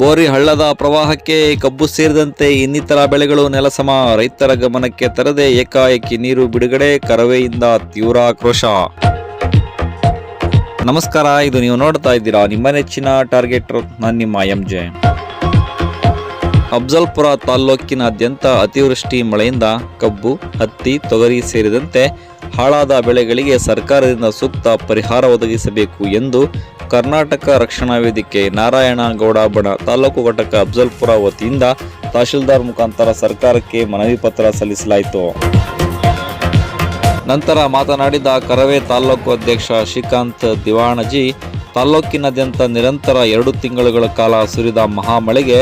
ಬೋರಿ ಹಳ್ಳದ ಪ್ರವಾಹಕ್ಕೆ ಕಬ್ಬು ಸೇರಿದಂತೆ ಇನ್ನಿತರ ಬೆಳೆಗಳು ನೆಲಸಮ ರೈತರ ಗಮನಕ್ಕೆ ತರದೆ ಏಕಾಏಕಿ ನೀರು ಬಿಡುಗಡೆ ಕರವೆಯಿಂದ ತೀವ್ರ ಆಕ್ರೋಶ. ನಮಸ್ಕಾರ, ಇದು ನೀವು ನೋಡ್ತಾ ಇದ್ದೀರಾ ನಿಮ್ಮ ನೆಚ್ಚಿನ ಟಾರ್ಗೆಟ್ ನಾನು ನಿಮ್ಮ ಎಂ ಜೆ ಅಫ್ಜಲ್ಪುರ ತಾಲ್ಲೂಕಿನಾದ್ಯಂತ ಅತಿವೃಷ್ಟಿ ಮಳೆಯಿಂದ ಕಬ್ಬು, ಹತ್ತಿ, ತೊಗರಿ ಸೇರಿದಂತೆ ಹಾಳಾದ ಬೆಳೆಗಳಿಗೆ ಸರ್ಕಾರದಿಂದ ಸೂಕ್ತ ಪರಿಹಾರ ಒದಗಿಸಬೇಕು ಎಂದು ಕರ್ನಾಟಕ ರಕ್ಷಣಾ ವೇದಿಕೆ ನಾರಾಯಣಗೌಡ ಬಣ ತಾಲೂಕು ಘಟಕ ಅಫ್ಜಲ್ಪುರ ವತಿಯಿಂದ ತಹಶೀಲ್ದಾರ್ ಮುಖಾಂತರ ಸರ್ಕಾರಕ್ಕೆ ಮನವಿ ಪತ್ರ ಸಲ್ಲಿಸಲಾಯಿತು. ನಂತರ ಮಾತನಾಡಿದ ಕರವೇ ತಾಲೂಕು ಅಧ್ಯಕ್ಷ ಶ್ರೀಕಾಂತ್ ದಿವಾಣಜಿ, ತಾಲೂಕಿನಾದ್ಯಂತ ನಿರಂತರ ಎರಡು ತಿಂಗಳುಗಳ ಕಾಲ ಸುರಿದ ಮಹಾಮಳೆಗೆ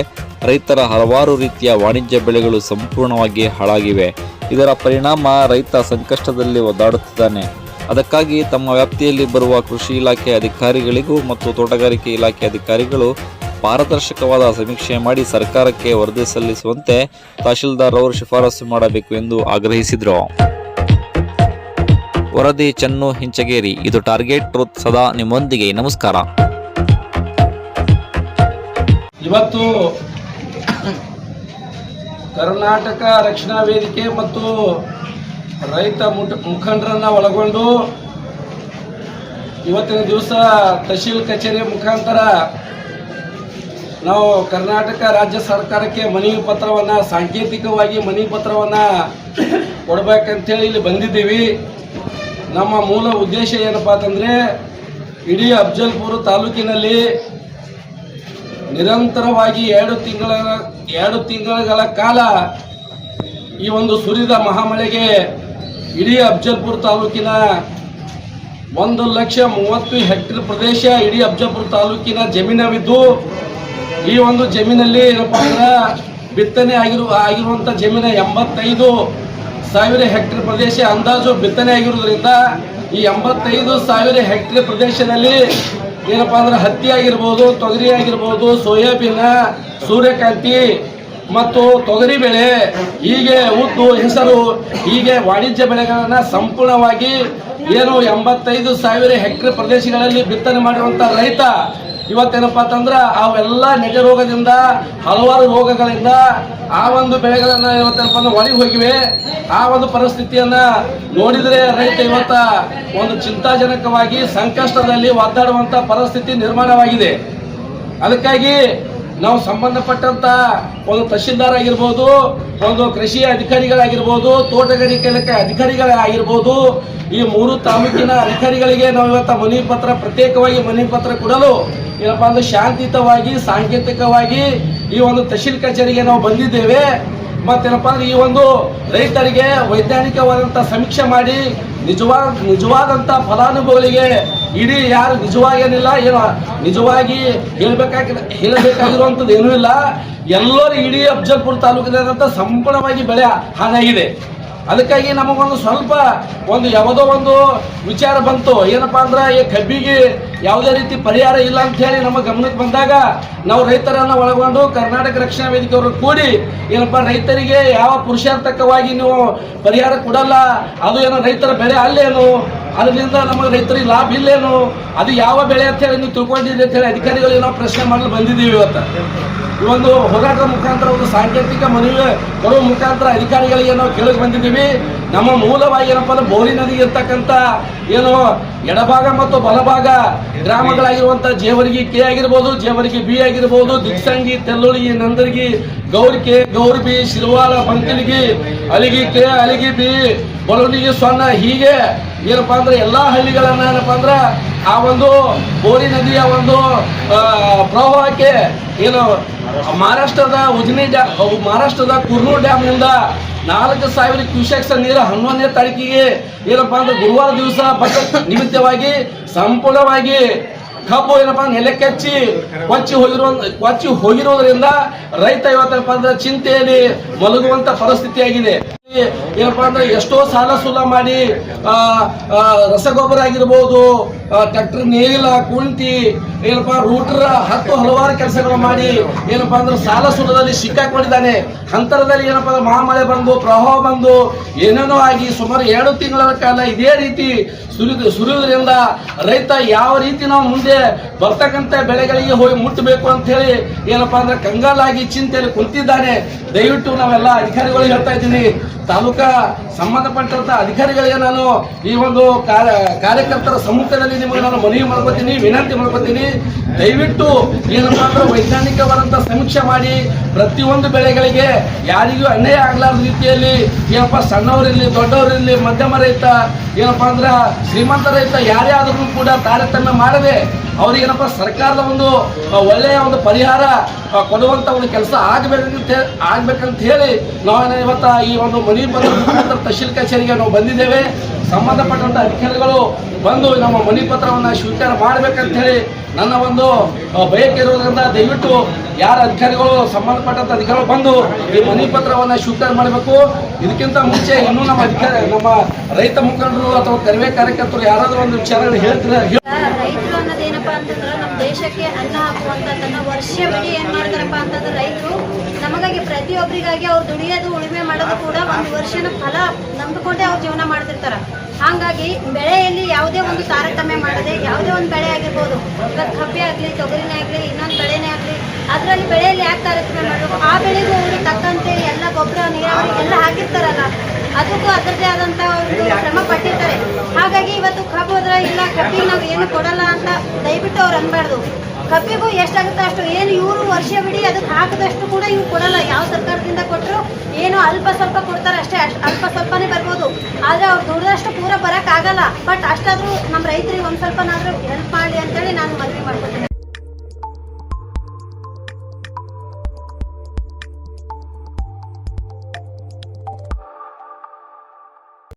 ರೈತರ ಹಲವಾರು ರೀತಿಯ ವಾಣಿಜ್ಯ ಬೆಳೆಗಳು ಸಂಪೂರ್ಣವಾಗಿ ಹಾಳಾಗಿವೆ. ಇದರ ಪರಿಣಾಮ ರೈತ ಸಂಕಷ್ಟದಲ್ಲಿ ಒದ್ದಾಡುತ್ತಿದ್ದಾನೆ. ಅದಕ್ಕಾಗಿ ತಮ್ಮ ವ್ಯಾಪ್ತಿಯಲ್ಲಿ ಬರುವ ಕೃಷಿ ಇಲಾಖೆ ಅಧಿಕಾರಿಗಳಿಗೂ ಮತ್ತು ತೋಟಗಾರಿಕೆ ಇಲಾಖೆ ಅಧಿಕಾರಿಗಳು ಪಾರದರ್ಶಕವಾದ ಸಮೀಕ್ಷೆ ಮಾಡಿ ಸರ್ಕಾರಕ್ಕೆ ವರದಿ ಸಲ್ಲಿಸುವಂತೆ ತಹಶೀಲ್ದಾರ್ ಅವರು ಶಿಫಾರಸು ಮಾಡಬೇಕು ಎಂದು ಆಗ್ರಹಿಸಿದರು. ವರದಿ ಚನ್ನು ಹಿಂಚಗೇರಿ. ಇದು ಟಾರ್ಗೆಟ್ ಟ್ರೂತ್ ಸದಾ ನಿಮ್ಮೊಂದಿಗೆ. ನಮಸ್ಕಾರ. ಇವತ್ತು ಕರ್ನಾಟಕ ರಕ್ಷಣಾ ವೇದಿಕೆ ಮತ್ತು ರೈತ ಮುಟ, ಮುಖಂಡರನ್ನು ಒಳಗೊಂಡು ಇವತ್ತಿನ ದಿವಸ ತಹಶೀಲ್ ಕಚೇರಿ ಮುಖಾಂತರ ನಾವು ಕರ್ನಾಟಕ ರಾಜ್ಯ ಸರ್ಕಾರಕ್ಕೆ ಮನವಿ ಪತ್ರವನ್ನು, ಸಾಂಕೇತಿಕವಾಗಿ ಮನವಿ ಪತ್ರವನ್ನು ಕೊಡಬೇಕಂತೇಳಿ ಇಲ್ಲಿ ಬಂದಿದ್ದೀವಿ. ನಮ್ಮ ಮೂಲ ಉದ್ದೇಶ ಏನಪ್ಪ ಅಂತಂದರೆ, ಇಡೀ ಅಫ್ಜಲ್ಪುರ ತಾಲೂಕಿನಲ್ಲಿ ನಿರಂತರವಾಗಿ ಎರಡು ತಿಂಗಳ ಎರಡು ತಿಂಗಳ ಕಾಲ ಈ ಒಂದು ಸುರಿದ ಮಹಾಮಳೆಗೆ ಇಡೀ ಅಫ್ಜಲ್ಪುರ ತಾಲೂಕಿನ ಒಂದು ಲಕ್ಷ ಮೂವತ್ತು ಹೆಕ್ಟೇರ್ ಪ್ರದೇಶ ಇಡೀ ಅಫ್ಜಲ್ಪುರ ತಾಲೂಕಿನ ಜಮೀನವಿದ್ದು, ಈ ಒಂದು ಜಮೀನಲ್ಲಿ ಏನಪ್ಪ ಅಂದ್ರೆ ಬಿತ್ತನೆ ಆಗಿರುವ ಆಗಿರುವಂಥ ಜಮೀನ ಎಂಬತ್ತೈದು ಸಾವಿರ ಹೆಕ್ಟೇರ್ ಪ್ರದೇಶ ಅಂದಾಜು ಬಿತ್ತನೆ ಆಗಿರುವುದರಿಂದ ಈ ಎಂಬತ್ತೈದು ಸಾವಿರ ಹೆಕ್ಟೇರ್ ಪ್ರದೇಶದಲ್ಲಿ ಏನಪ್ಪಾ ಅಂದ್ರೆ ಹತ್ತಿ ಆಗಿರ್ಬೋದು, ತೊಗರಿ ಆಗಿರ್ಬೋದು, ಸೋಯಾಬೀನ್, ಸೂರ್ಯಕಾಂತಿ ಮತ್ತು ತೊಗರಿ ಬೆಳೆ ಹೀಗೆ ಉದ್ದು ಹೆಸರು, ಹೀಗೆ ವಾಣಿಜ್ಯ ಬೆಳೆಗಳನ್ನು ಸಂಪೂರ್ಣವಾಗಿ ಏನು ಎಂಬತ್ತೈದು ಸಾವಿರ ಹೆಕ್ಟರ್ ಪ್ರದೇಶಗಳಲ್ಲಿ ಬಿತ್ತನೆ ಮಾಡಿರುವಂತ ರೈತ ಇವತ್ತೇನಪ್ಪ ಅಂತಂದ್ರೆ ಅವೆಲ್ಲ ನಿಜ ರೋಗದಿಂದ, ಹಲವಾರು ರೋಗಗಳಿಂದ ಆ ಒಂದು ಬೆಳೆಗಳನ್ನ ಇವತ್ತೇನಪ್ಪ ಅಂದ್ರೆ ಒಳಗೆ ಹೋಗಿವೆ. ಆ ಒಂದು ಪರಿಸ್ಥಿತಿಯನ್ನ ನೋಡಿದ್ರೆ ರೈತ ಇವತ್ತ ಒಂದು ಚಿಂತಾಜನಕವಾಗಿ ಸಂಕಷ್ಟದಲ್ಲಿ ಒದ್ದಾಡುವಂತ ಪರಿಸ್ಥಿತಿ ನಿರ್ಮಾಣವಾಗಿದೆ. ಅದಕ್ಕಾಗಿ ನಾವು ಸಂಬಂಧಪಟ್ಟಂತ ಒಂದು ತಹಶೀಲ್ದಾರ್ ಆಗಿರ್ಬೋದು ಒಂದು ಕೃಷಿ ಅಧಿಕಾರಿಗಳಾಗಿರ್ಬೋದು, ತೋಟಗಾರಿಕೆ ಇಲಾಖೆ ಅಧಿಕಾರಿಗಳಾಗಿರ್ಬೋದು, ಈ ಮೂರು ತಾಲೂಕಿನ ಅಧಿಕಾರಿಗಳಿಗೆ ನಾವು ಇವತ್ತ ಮನವಿ ಪತ್ರ, ಪ್ರತ್ಯೇಕವಾಗಿ ಮನವಿ ಪತ್ರ ಕೊಡಲು ಏನಪ್ಪಾ ಅಂದ್ರೆ ಶಾಂತಿಯುತವಾಗಿ, ಸಾಂಕೇತಿಕವಾಗಿ ಈ ಒಂದು ತಹಶೀಲ್ ಕಚೇರಿಗೆ ನಾವು ಬಂದಿದ್ದೇವೆ. ಮತ್ತೇನಪ್ಪ ಅಂದ್ರೆ ಈ ಒಂದು ರೈತರಿಗೆ ವೈಜ್ಞಾನಿಕವಾದಂಥ ಸಮೀಕ್ಷೆ ಮಾಡಿ, ನಿಜವಾದ ನಿಜವಾದಂಥ ಫಲಾನುಭವಿಗಳಿಗೆ ಇಡೀ ಯಾರು ನಿಜವಾಗೇನಿಲ್ಲ, ಏನು ನಿಜವಾಗಿ ಹೇಳ್ಬೇಕಾಗಿ ಹೇಳಬೇಕಾಗಿರುವಂಥದ್ದು ಏನೂ ಇಲ್ಲ. ಎಲ್ಲರೂ ಇಡೀ ಅಫ್ಜಲ್ಪುರ ತಾಲೂಕಿನಾದಂಥ ಸಂಪೂರ್ಣವಾಗಿ ಬೆಳೆ ಹಾಗಾಗಿದೆ ಅದಕ್ಕಾಗಿ ನಮಗೊಂದು ಸ್ವಲ್ಪ ಒಂದು ಯಾವುದೋ ಒಂದು ವಿಚಾರ ಬಂತು. ಏನಪ್ಪಾ ಅಂದ್ರೆ, ಈ ಕಬ್ಬಿಗೆ ಯಾವುದೇ ರೀತಿ ಪರಿಹಾರ ಇಲ್ಲ ಅಂತ ಹೇಳಿ ನಮ್ಮ ಗಮನಕ್ಕೆ ಬಂದಾಗ ನಾವು ರೈತರನ್ನ ಒಳಗೊಂಡು ಕರ್ನಾಟಕ ರಕ್ಷಣಾ ವೇದಿಕೆಯವರು ಕೂಡಿ ಏನಪ್ಪಾ, ರೈತರಿಗೆ ಯಾವ ಪುರುಷಾರ್ಥಕವಾಗಿ ನೀವು ಪರಿಹಾರ ಕೊಡಲ್ಲ, ಅದು ಏನೋ ರೈತರ ಬೆಳೆ ಅಲ್ಲೇನು? ಅದರಿಂದ ನಮ್ಮ ರೈತರಿಗೆ ಲಾಭ ಇಲ್ಲೇನು? ಅದು ಯಾವ ಬೆಳೆ ಅಂತ ಹೇಳಿ ನೀವು ತಿಳ್ಕೊಂಡಿದ್ದೀರಿ ಅಂತ ಹೇಳಿ ಅಧಿಕಾರಿಗಳಿಗೆ ನಾವು ಪ್ರಶ್ನೆ ಮಾಡಲು ಬಂದಿದ್ದೀವಿ ಇವತ್ತು. ಈ ಒಂದು ಹೋರಾಟದ ಮುಖಾಂತರ ಒಂದು ಸಾಂಕೇತಿಕ ಮನವಿ ಕೊಡುವ ಮುಖಾಂತರ ಅಧಿಕಾರಿಗಳಿಗೆ ನಾವು ಕೇಳಕ್ ಬಂದಿದ್ದೀವಿ. ನಮ್ಮ ಮೂಲವಾಗಿ ಏನಪ್ಪ ಅಂದ್ರೆ ಬೋರಿ ನದಿಗೆ ಇರ್ತಕ್ಕಂಥ ಏನು ಎಡಭಾಗ ಮತ್ತು ಬಲಭಾಗ ಗ್ರಾಮಗಳಾಗಿರುವಂಥ ಜೇವರ್ಗಿ ಕೆ ಆಗಿರ್ಬೋದು, ಜೇವರ್ಗಿ ಬಿ ಆಗಿರ್ಬೋದು ದಿಕ್ಸಂಗಿ ತೆಲ್ಲುಳಿ, ನಂದರ್ಗಿ ಗೌರಿಕೆ ಗೌರಿಬಿ ಶಿರ್ವಾಲ ಬಂಕಿಲಿಗಿ ಅಲಿಗಿ ಕೆ, ಅಲಿಗಿ ಬಿ, ಬಲುನಿಗಿ ಸೊನ್ನ ಹೀಗೆ. ಏನಪ್ಪಾ ಅಂದ್ರೆ ಎಲ್ಲಾ ಹಳ್ಳಿಗಳನ್ನ ಏನಪ್ಪ ಅಂದ್ರೆ ಆ ಒಂದು ಬೋರಿ ನದಿಯ ಒಂದು ಪ್ರವಾಹಕ್ಕೆ ಏನು ಮಹಾರಾಷ್ಟ್ರದ ಉಜನಿ ಡ್ಯಾಮ್ ಮಹಾರಾಷ್ಟ್ರದ ಕುರ್ನೂರ್ ಡ್ಯಾಮ್ನಿಂದ ನಾಲ್ಕು ಸಾವಿರ ಕ್ಯೂಸೆಕ್ಸ್ ನೀರು ಹನ್ನೊಂದನೇ ತಾರೀಕಿಗೆ ಏನಪ್ಪಾ ಅಂದ್ರೆ ಗುರುವಾರ ದಿವಸ ಬತ್ತ ನಿಮಿತ್ತವಾಗಿ ಸಂಪೂರ್ಣವಾಗಿ ಕಬ್ಬು ಏನಪ್ಪ ನೆಲೆ ಕೆಚ್ಚಿ ಕೊಚ್ಚಿ ಹೋಗಿರುವ ಕೊಚ್ಚಿ ಹೋಗಿರೋದ್ರಿಂದ ರೈತ ಇವತ್ತಪ್ಪ ಅಂದ್ರೆ ಚಿಂತೆಯಲ್ಲಿ ಮಲಗುವಂತ ಪರಿಸ್ಥಿತಿ ಆಗಿದೆ ಏನಪ್ಪಾ ಅಂದ್ರೆ ಎಷ್ಟೋ ಸಾಲ ಸೂಲ ಮಾಡಿ ರಸಗೊಬ್ಬರ ಆಗಿರ್ಬೋದು ಟ್ರ್ಯಾಕ್ಟರ್ ನೇಗಿಲ ಕುಂಟಿ, ಏನಪ್ಪಾ ರೂಟರ್ ಹತ್ತು ಹಲವಾರು ಕೆಲಸಗಳು ಮಾಡಿ, ಏನಪ್ಪಾ ಅಂದ್ರೆ ಸಾಲ ಸೂಲದಲ್ಲಿ ಸಿಕ್ಕಾಕೊಂಡಿದ್ದಾನೆ. ಅಂತರದಲ್ಲಿ ಏನಪ್ಪಾ ಅಂದ್ರೆ ಮಹಾಮಳೆ ಬಂದು, ಪ್ರವಾಹ ಬಂದು, ಏನೇನೋ ಆಗಿ ಸುಮಾರು ಎರಡು ತಿಂಗಳ ಕಾಲ ಇದೇ ರೀತಿ ಸುರಿದು, ಸುರಿಯುವುದರಿಂದ ರೈತ ಯಾವ ರೀತಿ ನಾವು ಮುಂದೆ ಬರ್ತಕ್ಕಂಥ ಬೆಳೆಗಳಿಗೆ ಹೋಗಿ ಮುಟ್ಟಬೇಕು ಅಂತ ಹೇಳಿ ಏನಪ್ಪಾ ಅಂದ್ರೆ ಕಂಗಾಲಾಗಿ ಚಿಂತೆಯಲ್ಲಿ ಕುಂತಿದ್ದಾನೆ. ದಯವಿಟ್ಟು ನಾವೆಲ್ಲ ಅಧಿಕಾರಿಗಳಿಗೆ ಹೇಳ್ತಾ ಇದ್ದೀನಿ. ತಾಲೂಕಾ ಸಂಬಂಧಪಟ್ಟಂತ ಅಧಿಕಾರಿಗಳಿಗೆ ನಾನು ಈ ಒಂದು ಕಾರ್ಯ- ಕಾರ್ಯಕರ್ತರ ಸಮ್ಮುಖದಲ್ಲಿ ನಿಮಗೆ ನಾನು ಮನವಿ ಮಾಡ್ಕೊತೀನಿ, ವಿನಂತಿ ಮಾಡ್ಕೊತೀನಿ. ದಯವಿಟ್ಟು ಏನಪ್ಪ ಅಂದ್ರೆ ವೈಜ್ಞಾನಿಕವಾದಂತ ಸಮೀಕ್ಷೆ ಮಾಡಿ, ಪ್ರತಿಯೊಂದು ಬೆಳೆಗಳಿಗೆ ಯಾರಿಗೂ ಅನ್ಯಾಯ ಆಗಲಾರದ ರೀತಿಯಲ್ಲಿ, ಏನಪ್ಪ ಸಣ್ಣವರಿರ್ಲಿ ದೊಡ್ಡವರಿರ್ಲಿ ಮಧ್ಯಮ ರೈತ, ಏನಪ್ಪ ಅಂದ್ರೆ ಶ್ರೀಮಂತ ರೈತ ಯಾರೇ ಆದ್ರೂ ಕೂಡ ತಾರತಮ್ಯ ಮಾಡದೆ ಅವ್ರಿಗೇನಪ್ಪ ಸರ್ಕಾರದ ಒಂದು ಒಳ್ಳೆಯ ಒಂದು ಪರಿಹಾರ ಕೊಡುವಂತ ಒಂದು ಕೆಲಸ ಆಗ್ಬೇಕಂತ ಆಗ್ಬೇಕಂತ ಹೇಳಿ ನಾವು ಇವತ್ತ ಈ ಒಂದು ಮನಿ ಬಂದ ತಹಶೀಲ್ ಕಚೇರಿಗೆ ನಾವು ಬಂದಿದ್ದೇವೆ. ಸಂಬಂಧಪಟ್ಟಂತ ಅಧಿಕಾರಿಗಳು ಬಂದು ನಮ್ಮ ಮನಿ ಪತ್ರವನ್ನು ಸ್ವೀಕಾರ ಮಾಡಬೇಕಂತ ಹೇಳಿ ನನ್ನ ಒಂದು ಬಯಕೆ ಇರುವುದರಿಂದ ದಯವಿಟ್ಟು ಯಾರ ಅಧಿಕಾರಿಗಳು ಸಂಬಂಧಪಟ್ಟಂತ ಅಧಿಕಾರಿಗಳು ಬಂದು ಈ ಮನಿ ಪತ್ರವನ್ನು ಸ್ವೀಕಾರ ಮಾಡಬೇಕು. ಇದಕ್ಕಿಂತ ಮುಂಚೆ ಇನ್ನೂ ನಮ್ಮ ಅಧಿಕಾರಿ, ನಮ್ಮ ರೈತ ಮುಖಂಡರು ಅಥವಾ ಕರಿವೆ ಕಾರ್ಯಕರ್ತರು ಯಾರಾದರೂ ಒಂದು ವಿಚಾರಗಳು ಹೇಳ್ತಾರೆ? ರೈತರು ಅಂತಂದ್ರೆ ನಮ್ಮ ದೇಶಕ್ಕೆ ಅನ್ನ ಹಾಕುವಂಥದ್ದನ್ನ ಬಿಡಿ ಏನ್ ಮಾಡ್ತಾರಪ್ಪ ಅಂತಂದ್ರೆ ರೈತರು ನಮಗಾಗಿ ಪ್ರತಿಯೊಬ್ಬರಿಗಾಗಿ ಅವ್ರು ದುಡಿಯೋದು ಉಳುಮೆ ಮಾಡೋದು ಕೂಡ ಒಂದು ವರ್ಷನ ಫಲ ನಂಬಿಕೊಂಡೇ ಅವ್ರು ಜೀವನ ಮಾಡ್ತಿರ್ತಾರ. ಹಾಗಾಗಿ ಬೆಳೆಯಲ್ಲಿ ಯಾವುದೇ ಒಂದು ತಾರತಮ್ಯ ಮಾಡದೆ, ಯಾವುದೇ ಒಂದು ಬೆಳೆ ಆಗಿರ್ಬೋದು ಇವಾಗ ಕಬ್ಬೆ ಆಗಲಿ, ತೊಗರಿನೇ ಆಗಲಿ, ಇನ್ನೊಂದು ಬೆಳೆನೇ ಆಗಲಿ, ಅದರಲ್ಲಿ ಬೆಳೆಯಲ್ಲಿ ಯಾಕೆ ತಾರತಮ್ಯ ಮಾಡಬೇಕು? ಆ ಬೆಳೆಗೂ ಅವ್ರಿಗೆ ತಕ್ಕಂತೆ ಎಲ್ಲ ಗೊಬ್ಬರ, ನೀರಾವರಿ ಎಲ್ಲ ಹಾಕಿರ್ತಾರಲ್ಲ, ಅದಕ್ಕೂ ಅದರದೇ ಆದಂಥ ಒಂದು ಶ್ರಮ ಪಟ್ಟಿರ್ತಾರೆ. ಹಾಗಾಗಿ ಇವತ್ತು ಕಬ್ಬು ಹೋದ್ರೆ ಇಲ್ಲ, ಕಬ್ಬಿಗೆ ನಾವು ಏನು ಕೊಡಲ್ಲ ಅಂತ ದಯವಿಟ್ಟು ಅವ್ರು ಅನ್ಬಾರ್ದು. ಕಬ್ಬಿಗೂ ಎಷ್ಟಾಗುತ್ತೆ ಅಷ್ಟು ಏನು ಇವರು ಬಿಡಿ ಅದಕ್ಕೆ ಹಾಕಿದಷ್ಟು ಕೂಡ ಇವ್ರು ಕೊಡಲ್ಲ. ಯಾವ ಸರ್ಕಾರದಿಂದ ಕೊಟ್ಟರು ಏನು ಅಲ್ಪ ಸ್ವಲ್ಪ ಕೊಡ್ತಾರೆ ಅಷ್ಟೇ. ಅಷ್ಟು ಅಲ್ಪ ಸ್ವಲ್ಪನೇ ಬರ್ಬೋದು. ಆದರೆ ಅವ್ರು ದುಡ್ದಷ್ಟು ಪೂರ ಬರೋಕ್ಕಾಗಲ್ಲ. ಬಟ್ ಅಷ್ಟಾದರೂ ನಮ್ಮ ರೈತರಿಗೆ ಒಂದು ಸ್ವಲ್ಪನಾದರೂ ಹೆಲ್ಪ್ ಮಾಡಿ ಅಂತೇಳಿ ನಾನು ಮನವಿ ಮಾಡ್ಕೊತೀನಿ